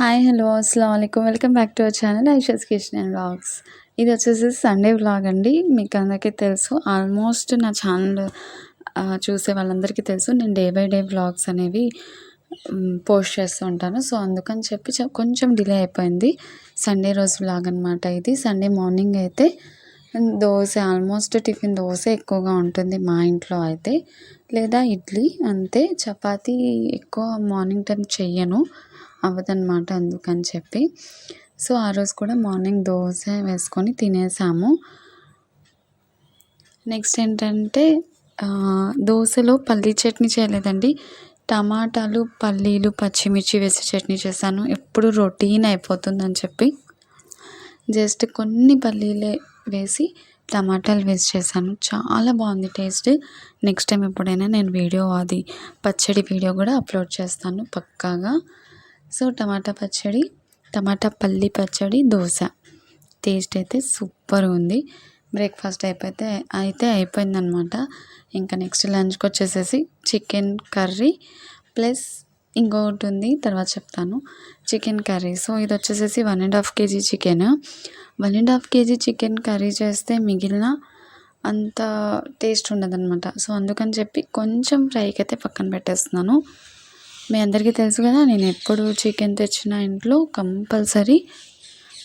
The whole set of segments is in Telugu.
హాయ్ హలో అస్సలం అయికం welcome back to our channel ఐషస్ kitchen and vlogs. ఇది వచ్చేసి సండే వ్లాగ్ అండి. మీకు అందరికీ తెలుసు ఆల్మోస్ట్ నా ఛానల్ చూసే వాళ్ళందరికీ తెలుసు. నేను డే బై డే వ్లాగ్స్ అనేవి పోస్ట్ చేస్తూ ఉంటాను. సో అందుకని చెప్పి కొంచెం డిలే అయిపోయింది. సండే రోజు వ్లాగ్ అనమాట ఇది. సండే మార్నింగ్ అయితే దోశ ఆల్మోస్ట్ టిఫిన్ దోశ ఎక్కువగా ఉంటుంది మా ఇంట్లో అయితే. లేదా ఇడ్లీ అంతే. చపాతీ ఎక్కువ మార్నింగ్ టైం చెయ్యను. అవ్వదన్నమాట అందుకని చెప్పి. సో ఆ రోజు కూడా మార్నింగ్ దోశ వేసుకొని తినేసాము. నెక్స్ట్ ఏంటంటే దోశలో పల్లీ చట్నీ చేయలేదండి. టమాటాలు పల్లీలు పచ్చిమిర్చి వేసి చట్నీ చేశాను. ఎప్పుడు రొటీన్ అయిపోతుందని చెప్పి. జస్ట్ కొన్ని పల్లీలే వేసి టమాటాలు వేసి చేశాను. చాలా బాగుంది టేస్ట్. నెక్స్ట్ టైం ఎప్పుడైనా నేను వీడియో అది పచ్చడి వీడియో కూడా అప్లోడ్ చేస్తాను పక్కాగా. సో టమాటా పచ్చడి టమాటా పల్లి పచ్చడి దోశ. టేస్ట్ అయితే సూపర్ ఉంది. బ్రేక్ఫాస్ట్ అయిపోతే అయితే అయిపోయిందనమాట. ఇంకా నెక్స్ట్ లంచ్కి వచ్చేసేసి చికెన్ కర్రీ ప్లస్ ఇంకొకటి ఉంది తర్వాత చెప్తాను. Chicken curry. సో ఇది వచ్చేసేసి one and half KG chicken. One and half KG chicken curry చేస్తే మిగిలిన అంత టేస్ట్ ఉండదన్నమాట సో అందుకని చెప్పి కొంచెం ఫ్రైకి అయితే పక్కన పెట్టేస్తున్నాను. మీ అందరికీ తెలుసు కదా నేను ఎప్పుడు చికెన్ తెచ్చిన ఇంట్లో కంపల్సరీ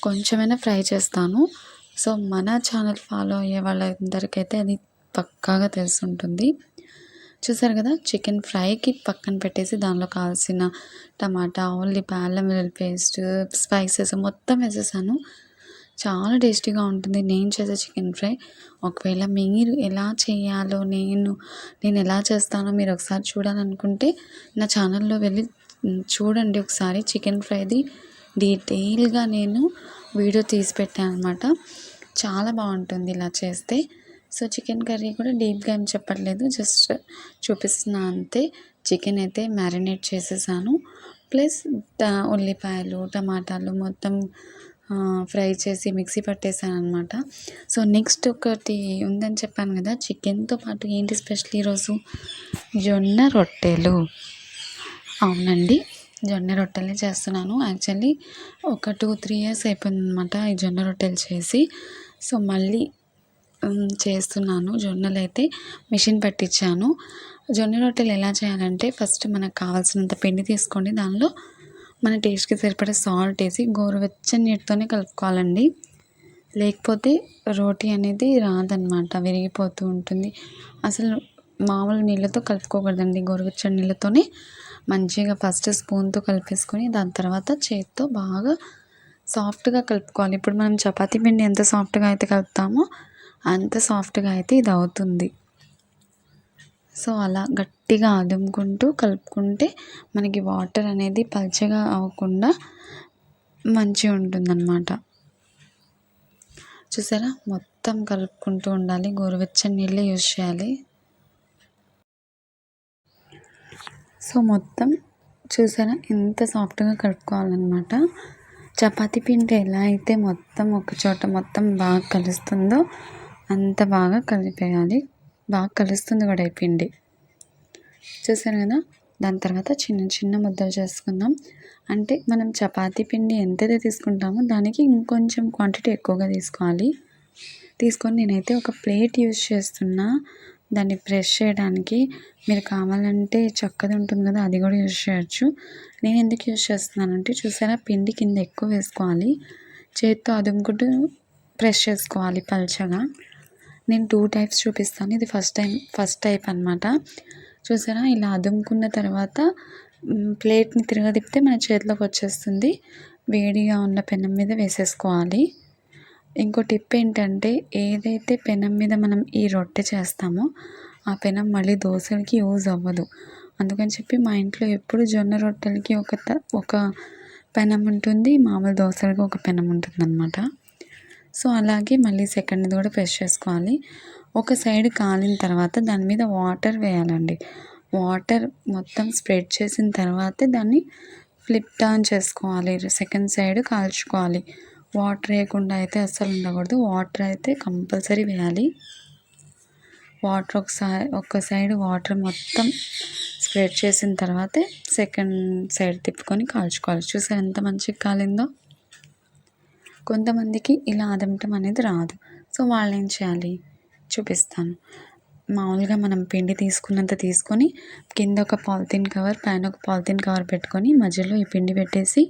కొంచెమైనా ఫ్రై చేస్తాను. సో మన ఛానల్ ఫాలో అయ్యే వాళ్ళందరికైతే అది పక్కాగా తెలిసి ఉంటుంది చూసారు కదా చికెన్ ఫ్రైకి పక్కన పెట్టేసి దానిలో కావాల్సిన టమాటా ఉల్లిపాయ అల్లం వెల్లుల్లి పేస్ట్ స్పైసెస్ మొత్తం వేసేసాను. చాలా టేస్టీగా ఉంటుంది. నేను చేసే చికెన్ ఫ్రై. ఒకవేళ మీరు ఎలా చేయాలో నేను నేను ఎలా చేస్తానో మీరు ఒకసారి చూడాలనుకుంటే నా ఛానల్లో వెళ్ళి చూడండి ఒకసారి చికెన్ ఫ్రైది. డీటెయిల్గా నేను వీడియో తీసి పెట్టాను అనమాట చాలా బాగుంటుంది ఇలా చేస్తే. సో చికెన్ కర్రీ కూడా డీప్గా ఏం చెప్పట్లేదు. జస్ట్ చూపిస్తున్నా అంతే. చికెన్ అయితే మ్యారినేట్ చేసేసాను. ప్లస్ ఉల్లిపాయలు టమాటాలు మొత్తం ఫ్రై చేసి మిక్సీ పట్టేసాను అనమాట సో నెక్స్ట్ ఒకటి ఉందని చెప్పాను కదా చికెన్తో పాటు ఏంటి స్పెషల్ ఈరోజు? జొన్న రొట్టెలు. అవునండి జొన్న రొట్టెలే చేస్తున్నాను. యాక్చువల్లీ ఒక టూ త్రీ ఇయర్స్ అయిపోయింది అనమాట ఈ జొన్న రొట్టెలు చేసి. సో మళ్ళీ చేస్తున్నాను. జొన్నలు అయితే మిషన్ పట్టించాను. జొన్న రొట్టెలు ఎలా చేయాలంటే ఫస్ట్ మనకు కావాల్సినంత పిండి తీసుకోండి. దానిలో మన టేస్ట్కి సరిపడే సాల్ట్ వేసి గోరువెచ్చని నీటితోనే కలుపుకోవాలండి. లేకపోతే రోటీ అనేది రాదనమాట విరిగిపోతూ ఉంటుంది. అసలు మామూలు నీళ్ళతో కలుపుకోకూడదండి. గోరువెచ్చని నీళ్ళతోనే మంచిగా ఫస్ట్ స్పూన్తో కలిపేసుకొని దాని తర్వాత చేత్తో బాగా సాఫ్ట్గా కలుపుకోవాలి. ఇప్పుడు మనం చపాతీ పిండి ఎంత సాఫ్ట్గా అయితే కలుపుతామో అంత సాఫ్ట్గా అయితే ఇది అవుతుంది. సో అలా గట్టిగా అదుముకుంటూ కలుపుకుంటే మనకి వాటర్ అనేది పల్చగా అవ్వకుండా మంచిగా ఉంటుందన్నమాట. చూసారా? మొత్తం కలుపుకుంటూ ఉండాలి. గోరువెచ్చని నీళ్ళే యూజ్ చేయాలి. సో మొత్తం చూసారా? ఎంత సాఫ్ట్గా కలుపుకోవాలన్నమాట. చపాతీ పిండి ఎలా అయితే మొత్తం ఒక చోట మొత్తం బాగా కలుస్తుందో అంత బాగా కలిపేయాలి. బాగా కలుస్తుంది కూడా ఈ పిండి. చూసారు కదా? దాని తర్వాత చిన్న చిన్న ముద్దలు చేసుకుందాం. అంటే మనం చపాతీ పిండి ఎంతైతే తీసుకుంటామో దానికి ఇంకొంచెం క్వాంటిటీ ఎక్కువగా తీసుకోవాలి. తీసుకొని నేనైతే ఒక ప్లేట్ యూజ్ చేస్తున్నా. దాన్ని ప్రెష్ చేయడానికి మీరు కావాలంటే చక్కది ఉంటుంది కదా అది కూడా యూజ్ చేయొచ్చు. నేను ఎందుకు యూజ్ చేస్తున్నానంటే చూసారా? పిండి కింద ఎక్కువ వేసుకోవాలి. చేత్తో అదుముకుంటూ ప్రెస్ చేసుకోవాలి పల్చగా. నేను టూ టైప్స్ చూపిస్తాను. ఇది ఫస్ట్ టైం ఫస్ట్ టైప్ అనమాట చూసారా? ఇలా అదుముకున్న తర్వాత ప్లేట్ని తిరగదిప్పితే మన చేతిలోకి వచ్చేస్తుంది. వేడిగా ఉన్న పెనం మీద వేసేసుకోవాలి. ఇంకో టిప్ ఏంటంటే ఏదైతే పెనం మీద మనం ఈ రొట్టె చేస్తామో ఆ పెనం మళ్ళీ దోశలకి యూజ్ అవ్వదు. అందుకని చెప్పి మా ఇంట్లో ఎప్పుడు జొన్న రొట్టెలకి ఒక ఒక పెనం ఉంటుంది మామూలు దోశలకి ఒక పెనం ఉంటుంది అనమాట సో అలాగే మళ్ళీ సెకండ్ది కూడా ప్రెస్ చేసుకోవాలి. ఒక సైడ్ కాలిన తర్వాత దాని మీద వాటర్ వేయాలండి. వాటర్ మొత్తం స్ప్రెడ్ చేసిన తర్వాతే దాన్ని ఫ్లిప్ టర్న్ చేసుకోవాలి. సెకండ్ సైడ్ కాల్చుకోవాలి. వాటర్ వేయకుండా అయితే అస్సలు ఉండకూడదు. వాటర్ అయితే కంపల్సరీ వేయాలి. వాటర్ ఒకసారి ఒక సైడ్ వాటర్ మొత్తం స్ప్రెడ్ చేసిన తర్వాతే సెకండ్ సైడ్ తిప్పుకొని కాల్చుకోవాలి. చూసారు ఎంత మంచిగా కాలిందో? కొంతమందికి ఇలా అదమటం అనేది రాదు. సో వాళ్ళు ఏం చేయాలి? చూపిస్తాను. మామూలుగా మనం పిండి తీసుకున్నంత తీసుకొని కింద ఒక పాలిథిన్ కవర్ పైన ఒక పాలిథిన్ కవర్ పెట్టుకొని మధ్యలో ఈ పిండి పెట్టేసి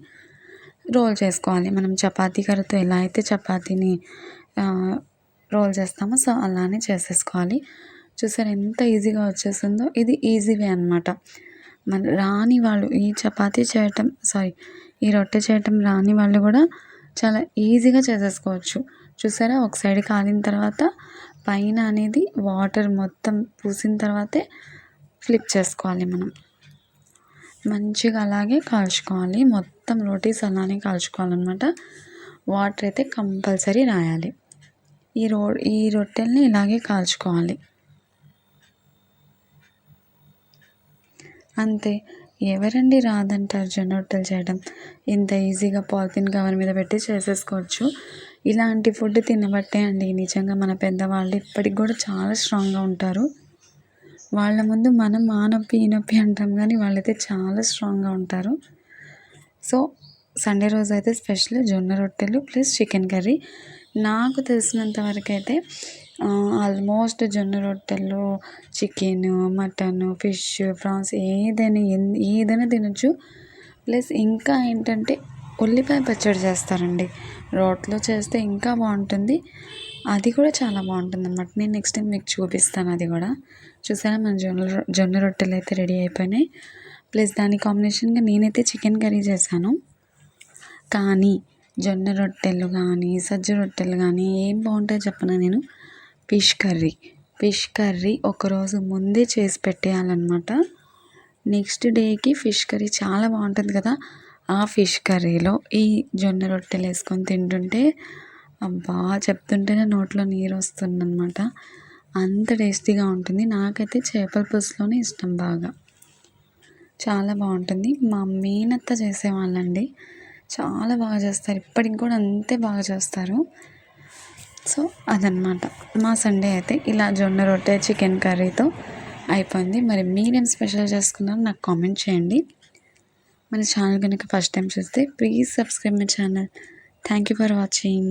రోల్ చేసుకోవాలి. మనం చపాతీ కర్రతో ఎలా అయితే చపాతీని రోల్ చేస్తామో సో అలానే చేసేసుకోవాలి. చూసారు ఎంత ఈజీగా వచ్చేసిందో? ఇది ఈజీ వే అనమాట మన రాని వాళ్ళు ఈ చపాతీ చేయటం సారీ ఈ రొట్టె చేయటం రాని వాళ్ళు కూడా చాలా ఈజీగా చేసేసుకోవచ్చు. చూసారా? ఒక సైడ్ కాలిన తర్వాత పైన అనేది వాటర్ మొత్తం పూసిన తర్వాతే ఫ్లిప్ చేసుకోవాలి మనం. మంచిగా అలాగే కాల్చుకోవాలి. మొత్తం రోటీస్ అలానే కాల్చుకోవాలన్నమాట. వాటర్ అయితే కంపల్సరీ రాయాలి. ఈ రో ఈ రొట్టెల్ని ఇలాగే కాల్చుకోవాలి. అంతే. ఎవరండి రాదంటారు జొన్న రొట్టెలు చేయడం? ఇంత ఈజీగా పాలిథిన్ కవర్ మీద పెట్టి చేసేసుకోవచ్చు. ఇలాంటి ఫుడ్ తినబట్టే అండి. నిజంగా మన పెద్దవాళ్ళు ఇప్పటికి కూడా చాలా స్ట్రాంగ్గా ఉంటారు. వాళ్ళ ముందు మనం ఆ నొప్పి ఈ నొప్పి అంటాం కానీ వాళ్ళైతే చాలా స్ట్రాంగ్గా ఉంటారు. సో సండే రోజు అయితే స్పెషల్ జొన్న రొట్టెలు ప్లస్ చికెన్ కర్రీ. నాకు తెలిసినంత వరకు అయితే ఆల్మోస్ట్ జొన్న రొట్టెలు చికెన్ మటన్ ఫిష్ ప్రాన్స్ ఏదైనా ఏదైనా తినచ్చు. ప్లస్ ఇంకా ఏంటంటే ఉల్లిపాయ పచ్చడి చేస్తారండి. రోట్లో చేస్తే ఇంకా బాగుంటుంది. అది కూడా చాలా బాగుంటుంది అనమాట నేను నెక్స్ట్ టైం మీకు చూపిస్తాను అది కూడా. చూసారా? మన జొన్న జొన్న రొట్టెలు అయితే రెడీ అయిపోయినాయి. ప్లస్ దాని కాంబినేషన్గా నేనైతే చికెన్ కర్రీ చేశాను. కానీ జొన్న రొట్టెలు కానీ సజ్జ రొట్టెలు కానీ ఏం బాగుంటాయో చెప్పనా నేను. Fish curry. ఫిష్ కర్రీ ఒకరోజు ముందే చేసి పెట్టేయాలన్నమాట. నెక్స్ట్ డేకి ఫిష్ కర్రీ చాలా బాగుంటుంది కదా. ఆ ఫిష్ కర్రీలో ఈ జొన్న రొట్టెలు వేసుకొని తింటుంటే అబ్బా చెప్తుంటేనే నోట్లో నీరు వస్తుందన్నమాట. అంత టేస్టీగా ఉంటుంది. నాకైతే చేపల పులుసులోనే ఇష్టం బాగా. చాలా బాగుంటుంది. మా మేనత్త చేసేవాళ్ళండి. చాలా బాగా చేస్తారు. ఇప్పటికి కూడా అంతే బాగా చేస్తారు. సో అదనమాట మా సండే అయితే ఇలా జొన్న రొట్టె చికెన్ కర్రీతో అయిపోయింది. మరి మీరేం స్పెషల్ చేసుకున్నారో నాకు కామెంట్ చేయండి. మన ఛానల్ కనుక ఫస్ట్ టైం చూస్తే please subscribe my channel thank you for watching